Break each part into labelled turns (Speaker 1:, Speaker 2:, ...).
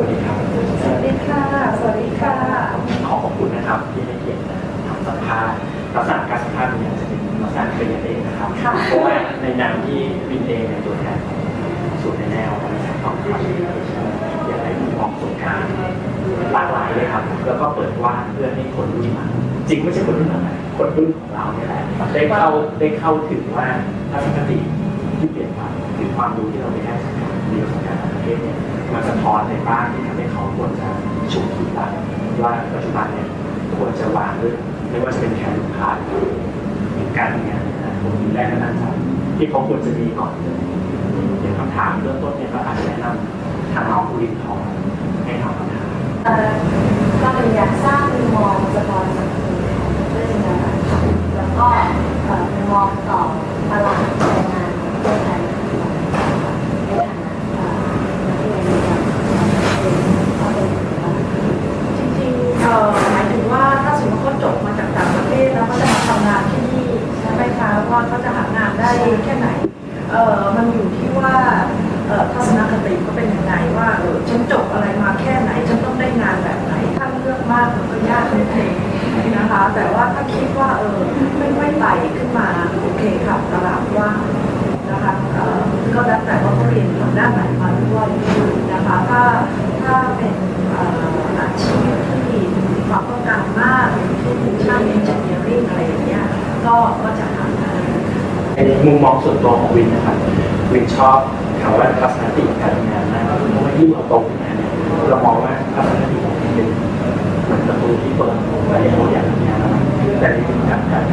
Speaker 1: วัสดีครับ
Speaker 2: สวัสดีค่ะ สวัสดีค่ะ
Speaker 1: ขอขอบคุณนะครับที่ให้เกียรติทำสัมภาษณ์ลักษณะการสัมภาษณ์เนี่ยจะเป็นลักษณะเป็นกันเองนะครับ
Speaker 2: ค่ะ
Speaker 1: เพราะว่าในนามที่วินเองเป็นตัวแทนของสูตรในแนวการศึกษาของคำอยากให้มุมมองประสบการณ์หลากหลายเลยครับ แล้วก็เปิดกว่างเพื่อให้คนรุ่นใหม่จริงไม่ใช่คนรุ่นใหม่คนรุ่นของเราเนี่ยแหละได้เข้าได้เข้าถึงว่าทัศนคติที่เปลี่ยนไปหรือความรู้ที่เราไปได้จากการเรียนประสบการณ์ต่างประเทศเนี่ย มันสะท้อนในบ้างที่ทำให้เขาควรจะฉุกคิดได้ว่าปัจจุบันเนี่ยควรจะวางเรื่องไม่ว่าจะเป็นแขนขาร์ทหรือการทำงานนะผมมีแรกก็น่าจะที่เขาควรจะมีก่อนเลยอย่างคำถามเริ่มต้นเนี่ยก็อาจจะแนะนำทางน้องผู้รินทองให้ทำคำถาม
Speaker 2: เอ่อก็เป็นอยากสร้างมุมมองสะท้อนสังคมของเรื่องนะคะแล้วก็เอ่อมุมมองต่อตลาดแรงงานของประเทศไทยในฐานะเอ่อนักเรียนจากก็เป็นเอ่อ
Speaker 3: จริงๆเอ่อหมายถึงว่าถ้าสมมติเขาจบมาจากต่างประเทศ แล้วเขาจะมาทำงานที่นี่ใช่ไหมคะว่าเขาจะหางานได้แค่ไหนเอ่อมันอยู่ที่ว่าเอ่อทัศนคติเขาเป็นยังไงว่าเออฉันจบอะไรมาแค่ไหนฉันต้องได้งานแบบไหนถ้าเลือกมากมันก็ยากนิดนึงนะคะ แต่ว่าถ้าคิดว่าเออไม่ไม่ไต่ขึ้นมาโอเคค่ะตลาดว่างนะคะเอ่อก็แล้วแต่ว่าเขาเรียนทางด้านไหนมาด้วยนะคะถ้าถ้าเป็นเอ่ออาชีพที่มีความต้องการ ก็ก็จะหาได้
Speaker 1: ในมุมมองส่วนตัวของวินนะครับวินชอบคำว่าทัศนคติการทำงานมากเพราะว่ายิ่งเราโตขึ้นมาเนี่ยเรามองว่าทัศนคติของวินเป็นเหมือนประตูที่เปิดไปให้เราอยากทำงานะแต่ในมุมกลับกัน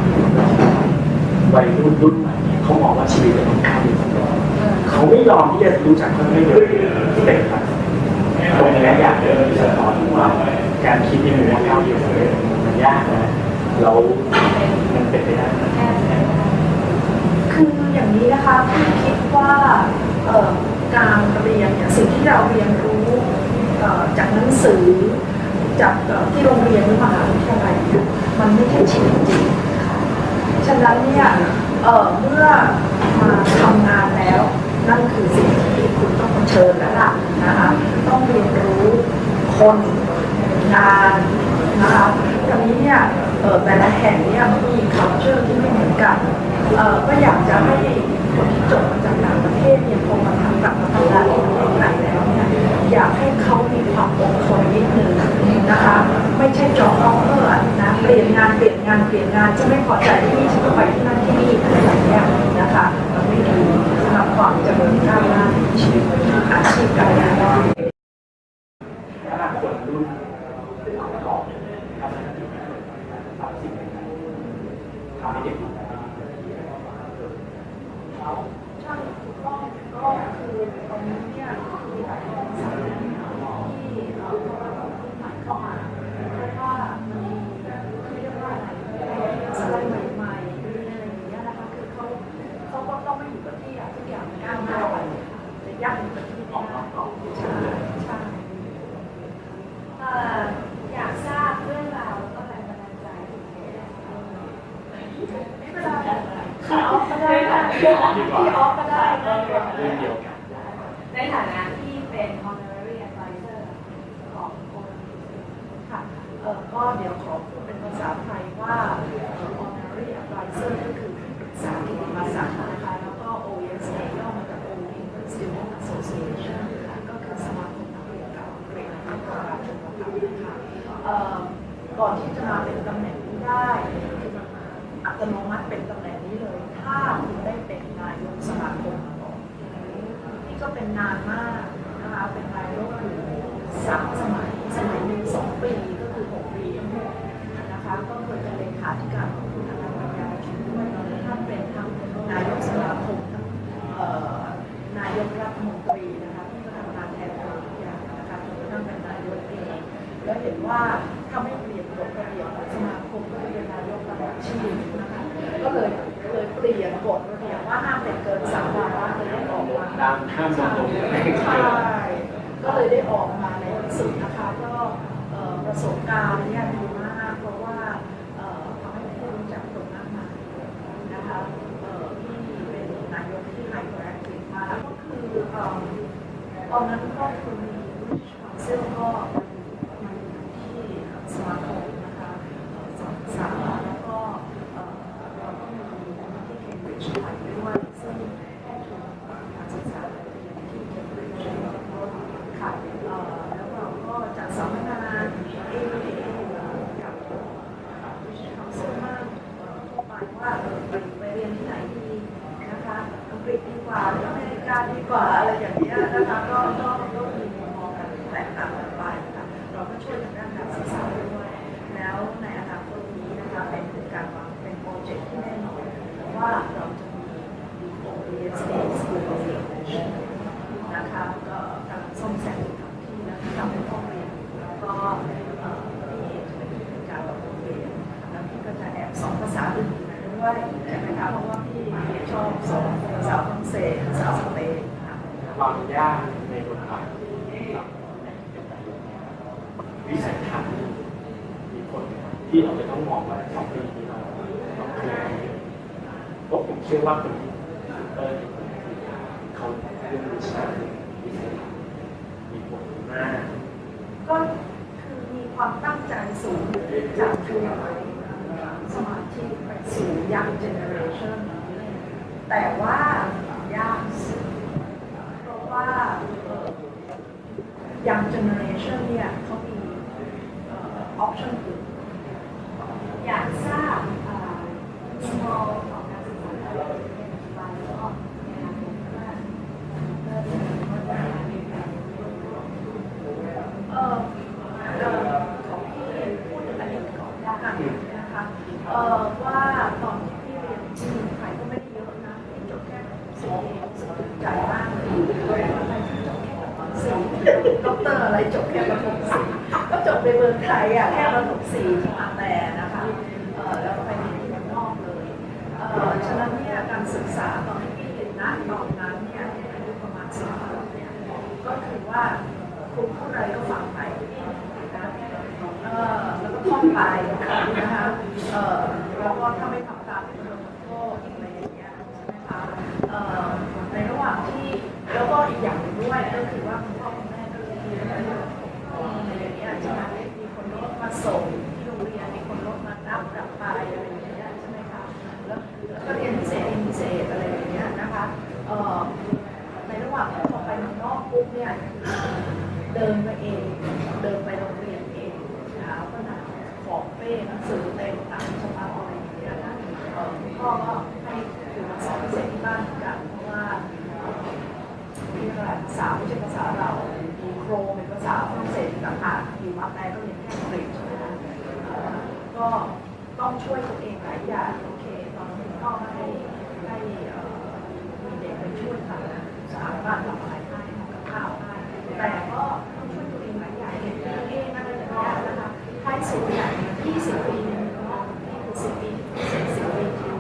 Speaker 1: วัยรุ่นรุ่นใหม่เขามองว่าชีวิตเป็นต้องก้าวเดินเขาไม่ยอมที่จะรู้จักคนไม่เยอะที่เป็นครับตรงนี้อยากจะสะท้อนว่าการคิดในมุมว่าก้าเดียวมันยากนะ เรามันเป็นไปได้ไหม
Speaker 3: คืออย่างนี้นะคะพี่คิดว่าการเรียนเนี่ยสิ่งที่เราเรียนรู้จากหนังสือจากที่โรงเรียนหรือมหาวิทยาลัยมันไม่ใช่ชีวิตจริงค่ะฉะนั้นเนี่ยเมื่อมาทำงานแล้ว นั่นคือสิ่งที่คุณต้องเผชิญแล้วล่ะนะคะต้องเรียนรู้คนงานนะคะทีนี้เนี่ย แต่ละแห่งเนี่ยมี culture ที่ไม่เหมือนกันก็อยากจะให้คนที่จบมาจากต่างประเทศเนี่ยพอมาทำกลับมาทำงานที่ประเทศไทยแล้วเนี่ยอยากให้เขามีความอดทนนิดนึงนะคะ ไม่ใช่จอบออฟเฟอร์นะเปลี่ยนงานเปลี่ยนงานเปลี่ยนงานจะไม่พอใจที่นี่ฉันก็ไปที่นั่นที่นี่อะไรอย่างเงี้ยนะคะมันไม่ดีสำหรับความเจริญก้าวหน้าชีวิตอาชีพการงาน
Speaker 1: ถ้าคนรุ่นก่อนทัศนคติสามสิบปีทำ ให้เด็กรุ่นใหม่
Speaker 3: ใช่ถูกต้องก็คือตรงนี้เนี่ยมีหลายกองสารที่เอ่อเขาก็ต้องใหม่เข้ามาเพราะว่ามันมีเรียกว่าอะไรสไลด์ใหม่ๆหรืออะไรอย่างเงี้ยนะคะคือเขาเขาก็ต้องไม่อยู่กับที่อะทุกอย่างก้าวหน้าไปจะยากอยู่กับที่
Speaker 1: ออกนอกกรอบ
Speaker 3: ใช่ใช่
Speaker 2: เอ่ออยากทราบเรื่องราวแล้วก็แรงบันดาลใจของเธอ
Speaker 3: ไม่เป็นไรพี่ออฟก็ได้ค่ะพี่ออฟก็ได้นะ
Speaker 1: เรื่องเดียวกัน
Speaker 2: ในฐานะที่เป็น honorary advisor ขององค์กร
Speaker 3: ค่ะเออก็เดี๋ยวขอพูดเป็นภาษาไทยว่าเอ่อ honorary advisor ก็คือที่ปรึกษากิติมศักดิ์นะคะ แล้วก็ OSA ย่อมาจาก Old English ก็คือสมาคมนักเรียนเก่าอังกฤษและก็ราชบัณฑิตนะคะเอ่อก่อนที่จะมาเป็นตำแหน่งนี้ได้อมันอัตโนมัติเป็นตำแหน่งนี้เลย ถ้าคุณได้เป็นนายกสมาคมมาก่อนนี่ก็เป็นนานมากนะคะเป็นนายกอยู่สามสมัยสมัยหนึ่งสองปีก็คือหกปีทั้งหมดนะคะก็เคยเป็นเลขาธิการของ ดังข้ามสังคมใช่ก็เลยได้ออกมาในหนังสือนะคะก็ประสบการณ์เนี่ยดีมากเพราะว่าทำให้ผู้รู้จักคนมากมายนะคะที่เป็นนายกที่ไฮเปอร์แอคทีฟมากก็คือตอนนั้นก็คือมี British Council British ไทยด้วยซึ่งเป็นทุนการศึกษาที่ Cambridge ค่ะเอ่อแล้วเราก็จะสัมมนาเอกับ British Council มากเอ่อทั่วไปว่าเออไปไปเรียนที่ไหนดีนะคะอังกฤษดีกว่าหรืออเมริกาดีกว่าอะไรอย่างเงี้ยนะคะก็ก็ก็มีมุมมองกันแตกต่างกันไปค่ะเราก็ช่วยทางด้านการศึกษาด้วย แล้วในอนาคตนี้นะคะเป็นการวางเป็นโปรเจกต์ที่แน่นอนว่าเราจะมี OESA School of English นะคะก็กำลังซ่อมแซมทำที่แล้วทำเป็นห้องเรียนแล้วก็เอ่อที่จะเป็นการโรงเรียนแล้วพี่ก็จะแอบสอนภาษาอื่นๆด้วยใช่ไหม คะเพราะว่าพี่ชอบสอนภาษาฝรั่งเศสภาษาสเปนค่ะ
Speaker 1: ความยากในบทบาทที่เราเป็นนายกเนี่ยวิสัยทัศน์มีคนที่เราจะต้องมองว่าสองปีนี้เราต้องเคลียร์เพราะผมเชื่อว่าคนที่เออเขาเรื่องวิชาวิสัยทัศน์มีผลมาก
Speaker 3: ก็คือมีความตั้งใจสูงจากผู้ใหญ่สมาชิกไปสู่ยังเจเนอเรชั่น แต่ว่ายากสุดเพราะว่ายังเจเนอเรชันเนี่ยเขามีออปชั่นอื่น
Speaker 2: อยากทราบมุมมองของการศึกษาในปัจจุบันแล้วก็ในอนาคตว่าเริ่มจะมีคนมาเรียนการ
Speaker 3: เอ่อเอ่อของพี่พูดถึงอดีตก่อนละกันนะคะเอ่อว่าตอนที่พี่เรียนที่เมืองไทยก็ไม่ได้เยอะนะพี่จบแค่สี่เองรู้สึกภูมิใจมากเลยอะไรที่จบแค่ประถมสี่ด็อกเตอร์อะไรจบแค่ประถมสี่ก็จบในเมืองไทยอะแค่ประถมสี่ที่มาแต่นะคะเอ่อแล้วก็ไปเรียนที่เมืองนอกเลยเอ่อฉะนั้นเนี่ยการศึกษาตอนที่พี่เรียนนะตอนนั้นเนี่ยอายุประมาณสิบขวบเนี่ยก็คือว่า ครูพูดอะไรก็ฟังไปนะเออแล้วก็ท่องไปนะคะเออแล้วก็ถ้าไม่ทำตามก็โดนลงโทษอะไรอย่างเงี้ยใช่ไหมคะเออในระหว่างที่แล้วก็อีกอย่างหนึ่งด้วยก็คือว่าคุณพ่อคุณแม่ก็เลยมีอะไรอย่างเงี้ยใช่ไหมมีคนรถมาส่งที่โรงเรียนมีคนรถมารับกลับไปอะไรอย่างเงี้ยใช่ไหมคะแล้วแล้วก็เรียนพิเศษเรียนพิเศษอะไรอย่างเงี้ยนะคะเออในระหว่างที่พอไปเมืองนอกปุ๊บเนี่ย เดินไปเอง เดินไปโรงเรียนเองเช้าก็หนักของเป้หนังสือเต็มตังค์ฉบับอะไรอย่างเงี้ยนะเอ่อคุณพ่อก็ ให้อมาสอนพิเศษที่บ้านกันเพราะว่าเรียกอะไรภาษาไม่ใช่ภาษาเรามีโครงเป็นภาษาฝรั่งเศสต่างหากอยู่มาแต่ก็เรียนแค่อังกฤษใช่ไหมคะก็ต้องช่วยตัวเองหลายอย่างโอเคตอนนั้พ่อก็ให้ให้เอ่อมีเด็กไปช่วยทำสะอาดบ้านทำอะไรให้ทำกับข้าวให้แต่ก็ต้องช่วยตัวเองหลายอย่างเห็นตัวเองอะไรอย่างเงี้ยนะคะท้ายสุดเนี่ย20 ปีเนี่ยเนาะนี่คือ10ปีเสร็จ10ปีที่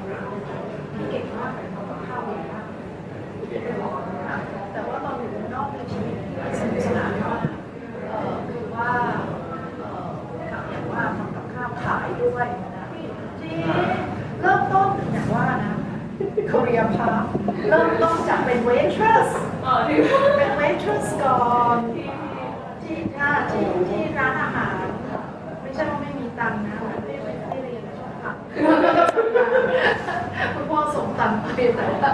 Speaker 3: พี่เก่งมากเลยทำกับข้าวเก่งมากแต่ว่าตอนอยู่เมืองนอกในชีวิตที่สนุกสนานมากเอ่อคือว่าเอ่ออย่างว่าทำกับข้าวขายด้วยนะจริงเริ่มต้นอย่างว่านะ Korea Path เริ่มต้นจากเป็น waitress เป็น waitress ก่อนที่ที่อ่าที่ที่ร้านอาหาร ไม่ใช่ว่าไม่มีตังค์นะไม่ไม่ได้เรียนชอบทำคุณพ่อส่งตังค์ไปแต่ว่า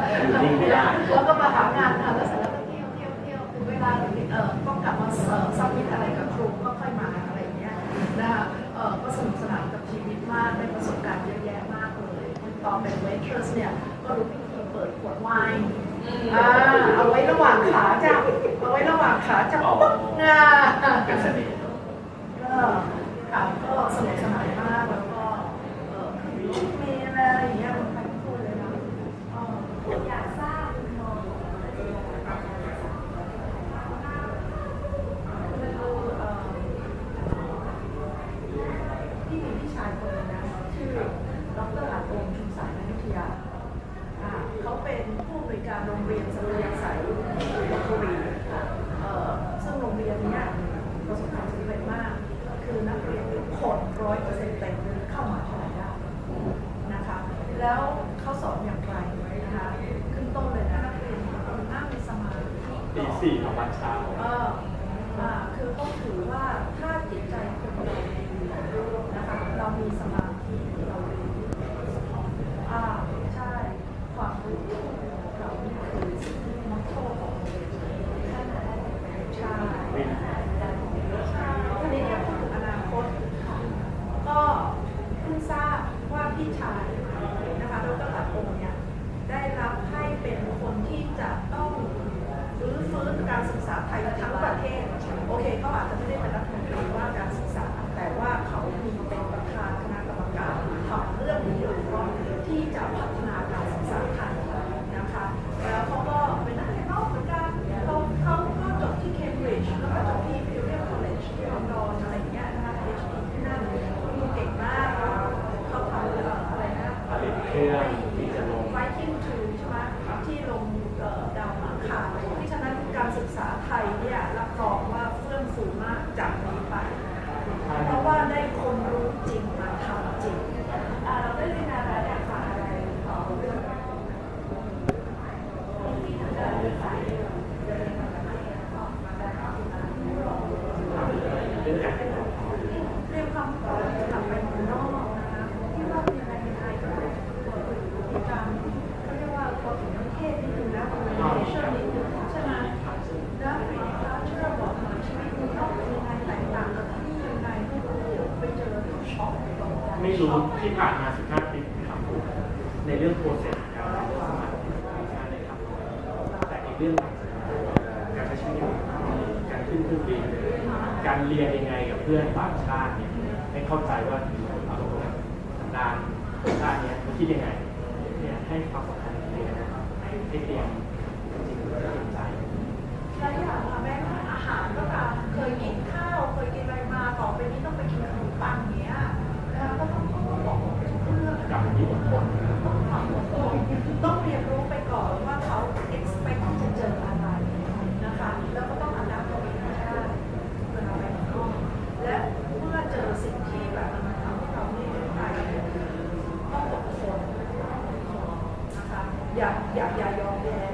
Speaker 3: แล้วก็มาหางานทำแล้วเสร็จแล้วก็เที่ยวเที่ยวเที่ยวถึงเวลาเอ่อต้องกลับมาเอ่อซับมิตอะไรกับครูก็ค่อยมาอะไรอย่างเงี้ยนะคะเอ่อก็สนุกสนานกับชีวิตมากได้ประสบการณ์เยอะแยะมากเลยตอนเป็น waitress เนี่ยก็รู้ เปิดขวดไวน์อ่าเอาไว้ระหว่างขาจับเอาไว้ระหว่างขาจับปุ๊บอ่า
Speaker 1: เป็นเสน่ห์เนอะ
Speaker 3: ก็ค่ะก็สนุกสนานมากแล้วก็เออคือชุดเมย์อะไรอย่างเงี้ยมันไปพูดเลยนะเออ
Speaker 2: อยากทราบมุมมองของอาจารย์การศึกษา
Speaker 3: คือเอ่อที่มีพี่ชายคนหนึงนะชื่อดรอาโอมชุมสายนันวิทยาอ่าเขาเป็นผู้บริการโรงเรียนสรุยาสายที่ลพบุรีเอ่อซึ่งโรงเรียนเนี้ยประสบความสำเร็จมาก คือนักเรียนทุกคนร้อยเปอร์เซ็นต์เต็มเข้ามหาวิทยาลัยได้นะคะ แล้วเขาส อนอย่างไรนะคะขึ้นต้นเลยนะนักเรียนทุกคนนั่งมีสมาธิ
Speaker 1: ตีสี่ของวันเช้า
Speaker 3: เอออ่าคือเขาถือว่าถ้าจิตใจคนเราดีนะคะเรามีสมาธิเราเรียนรู้อ่าใช่ความรู้ รู้ที่
Speaker 1: ผ่า
Speaker 3: นมา
Speaker 1: 15 ปีครับในเรื่องโปรเซสการเรื่นงสมัครการในครับแต่อีกเรื่องการใช้ชีวิตการขึ้นเครื่องบินการเรียนยังไงกับเพื่อนต่างชาติเนี่ยให้เข้าใจว่าเอาตรงๆด้านด้านนี้เขาคิดยังไงเนี่ยให้ความสำคัญในการให้เตรียม
Speaker 3: 呀呀呀哟